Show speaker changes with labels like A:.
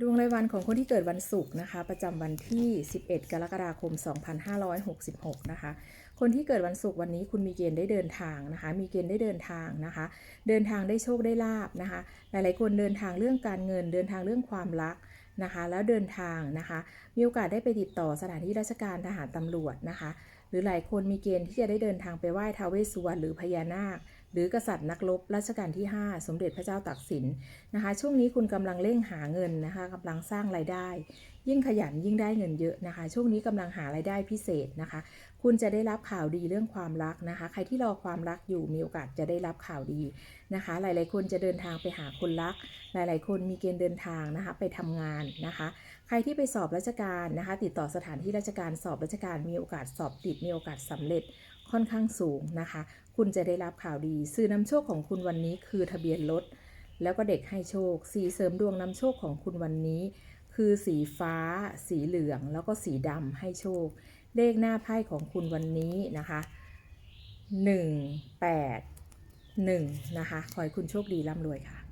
A: ดวงรายวันของคนที่เกิดวันศุกร์นะคะ ประจำวันที่ 11 กรกฎาคม 2566 นะคะ คนที่เกิดวันศุกร์วันนี้คุณมีเกณฑ์ได้เดินทางนะคะ มีเกณฑ์ได้เดินทางนะคะ เดินทางได้โชคได้ลาบนะคะ หลายๆคนเดินทางเรื่องการเงิน เดินทางเรื่องความรักนะคะ แล้วเดินทางนะคะ มีโอกาสได้ไปติดต่อสถานที่ราชการทหารตำรวจนะคะ หรือหลายคนมีเกณฑ์ที่จะได้เดินทางไปไหว้ทาวเวสสุวรรณหรือพญานาค หรือกษัตริย์นักรบรัชกาลที่ 5 สมเด็จพระเจ้าตากสินนะคะ ช่วงนี้คุณกำลังเร่งหาเงินนะคะกำลังสร้างรายได้ ยิ่งขยันยิ่งได้เงินเยอะนะคะ ช่วงนี้กำลังหารายได้พิเศษนะคะ คุณจะได้รับข่าวดีเรื่องความรักนะคะ ใครที่รอความรักอยู่มีโอกาสจะได้รับข่าวดีนะคะ หลายๆคนจะเดินทางไปหาคนรัก หลายๆ คนมีเกณฑ์เดินทางนะคะไปทำงานนะคะ ใครที่ไปสอบราชการนะคะ ติดต่อสถานที่ราชการสอบราชการมีโอกาสสอบติดมีโอกาสสำเร็จ ค่อนข้างสูงนะคะ คุณจะได้รับข่าวดีซื้อนำโชคของคุณวันนี้คือทะเบียนรถแล้วก็เด็กให้โชค สีเสริมดวงนำโชคของคุณวันนี้ คือสีฟ้า สีเหลือง แล้วก็สีดำให้โชค เลขหน้าไพ่ของคุณวันนี้นะคะ1 8 1นะคะขอให้คุณโชคดีร่ำรวยค่ะ